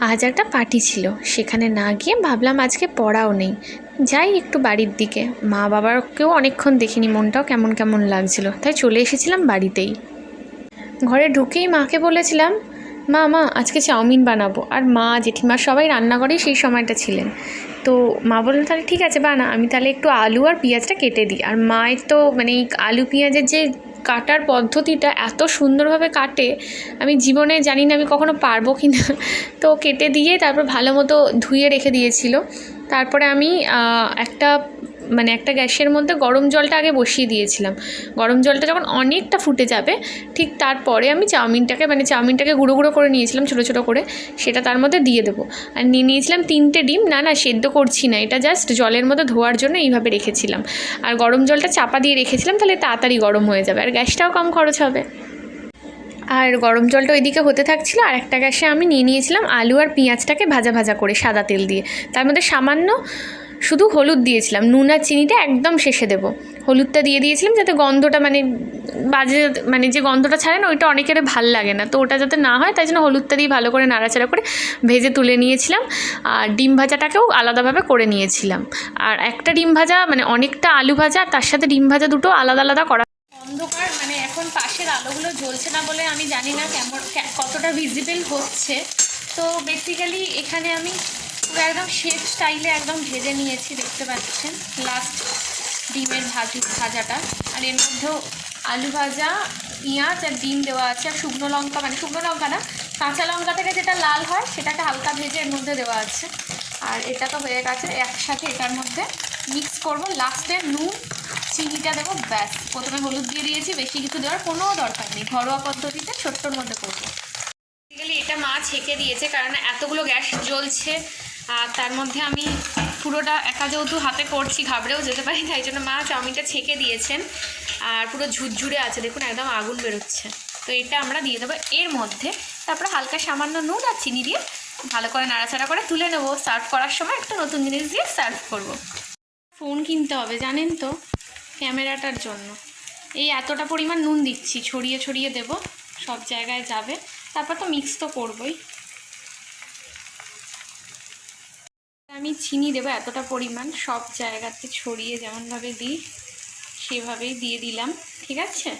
আজ একটা পার্টি ছিল। সেখানে না গিয়ে ভাবলাম আজকে পড়াও নেই। যাই একটু বাড়ির দিকে। মা বাবাকেও অনেকক্ষণ দেখিনি, মনটাও কেমন কেমন লাগছিল। তাই চলে এসেছিলাম বাড়িতেই। ঘরে ঢুকেই মাকে বলেছিলাম, মা মা, আজকে চাউমিন বানাবো। আর মা, জেঠিমা সবাই রান্নাঘরেই সেই সময়টা ছিলেন। তো মা বলল, তাহলে ঠিক আছে, বানা। আমি তাহলে একটু আলু আর পেঁয়াজটা কেটে দিই। আর মায়ের তো মানে এই আলু, পেঁয়াজের যে কাটার পদ্ধতিটা এত সুন্দরভাবে কাটে, আমি জীবনে জানি না আমি কখনো পারব কি না তো কেটে দিয়ে তারপর ভালো মতো ধুয়ে রেখে দিয়েছিল। তারপরে আমি একটা মানে একটা গ্যাসের মধ্যে গরম জলটা আগে বসিয়ে দিয়েছিলাম। গরম জলটা যখন অনেকটা ফুটে যাবে, ঠিক তারপরে আমি চাউমিনটাকে মানে চাউমিনটাকে গুঁড়ো গুঁড়ো করে নিয়েছিলাম ছোটো ছোটো করে, সেটা তার মধ্যে দিয়ে দেবো। আর নিয়ে নিয়েছিলাম তিনটে ডিম, না না, সেদ্ধ করছি না, এটা জাস্ট জলের মধ্যে ধোয়ার জন্য এইভাবে রেখেছিলাম। আর গরম জলটা চাপা দিয়ে রেখেছিলাম, তাহলে তাড়াতাড়ি গরম হয়ে যাবে, আর গ্যাসটাও কম খরচ হবে। আর গরম জলটা ওইদিকে হতে থাকছিলো, আর একটা গ্যাসে আমি নিয়ে নিয়েছিলাম আলু আর পেঁয়াজটাকে ভাজা ভাজা করে সাদা তেল দিয়ে। তার মধ্যে সামান্য শুধু হলুদ দিয়েছিলাম, নুন আর চিনিটা একদম শেষে দেবো। হলুদটা দিয়ে দিয়েছিলাম যাতে গন্ধটা মানে বাজে মানে যে গন্ধটা ছাড়ে না, ওইটা অনেকের ভালো লাগে না। তো ওটা যাতে না হয়, তাই জন্য হলুদটা দিয়ে ভালো করে নাড়াচাড়া করে ভেজে তুলে নিয়েছিলাম। আর ডিম ভাজাটাকেও আলাদাভাবে করে নিয়েছিলাম। আর একটা ডিম ভাজা মানে অনেকটা আলু ভাজা, তার সাথে ডিম ভাজা দুটো আলাদা আলাদা করা। অন্ধকার মানে এখন পাশের আলোগুলো জ্বলছে না বলে আমি জানি না কেমন কতটা ভিজিবল হচ্ছে। তো বেসিক্যালি এখানে আমি পুরো একদম শেফ স্টাইলে একদম ভেজে নিয়েছি, দেখতে পাচ্ছেন। লাস্ট ডিমের ভাজু, ভাজাটা। আর এর মধ্যেও আলু ভাজা, পেঁয়াজ আর ডিম দেওয়া আছে, আর শুকনো লঙ্কা মানে শুকনো লঙ্কা না, কাঁচা লঙ্কা থেকে যেটা লাল হয়, সেটাকে হালকা ভেজে এর মধ্যে দেওয়া আছে। আর এটা তো হয়ে গেছে, একসাথে এটার মধ্যে মিক্স করব। লাস্টে নুন, চিনিটা দেবো, ব্যাস। প্রথমে হলুদ দিয়ে দিয়েছি, বেশি কিছু দেওয়ার কোনো দরকার নেই। ঘরোয়া পদ্ধতিতে ছোট্টর মধ্যে করব। এটা মা ছেঁকে দিয়েছে, কারণ এতগুলো গ্যাস জ্বলছে আর তার মধ্যে আমি পুরোটা একা যেহেতু হাতে করছি, ঘাবড়েও যেতে পারি, তাই জন্য মা চাউমিনটা ছেঁকে দিয়েছেন। আর পুরো ঝুরঝুরে আছে, দেখুন একদম আগুন বেরোচ্ছে। তো এটা আমরা দিয়ে দেবো এর মধ্যে। তারপরে হালকা সামান্য নুন আর চিনি দিয়ে ভালো করে নাড়াচাড়া করে তুলে নেব। সার্ভ করার সময় একটা নতুন জিনিস দিয়ে সার্ভ করব। ফোন কিনতে হবে, জানেন তো, ক্যামেরাটার জন্য। এই এতটা পরিমাণ নুন দিচ্ছি, ছড়িয়ে ছড়িয়ে দেব, সব জায়গায় যাবে। তারপর তো মিক্স তো করবই। আমি চিনি দেবো, এতটা পরিমাণ সব জায়গাতে ছড়িয়ে যেমনভাবে দিই, সেভাবেই দিয়ে দিলাম, ঠিক আছে?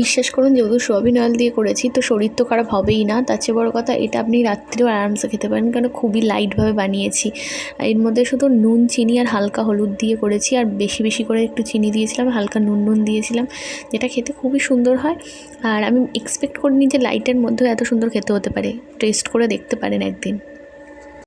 বিশ্বাস করুন, যেহেতু সোয়াবিন অয়েল দিয়ে করেছি, তো শরীর তো খারাপ হবেই না। তার চেয়ে বড়ো কথা, এটা আপনি রাত্রেও আরামসে খেতে পারেন কারণ খুবই লাইটভাবে বানিয়েছি। এর মধ্যে শুধু নুন, চিনি আর হালকা হলুদ দিয়ে করেছি, আর বেশি বেশি করে একটু চিনি দিয়েছিলাম, হালকা নুন নুন দিয়েছিলাম, যেটা খেতে খুবই সুন্দর হয়। আর আমি এক্সপেক্ট করিনি যে লাইটের মধ্যেও এত সুন্দর খেতে হতে পারে টেস্ট করে দেখতে পারেন একদিন।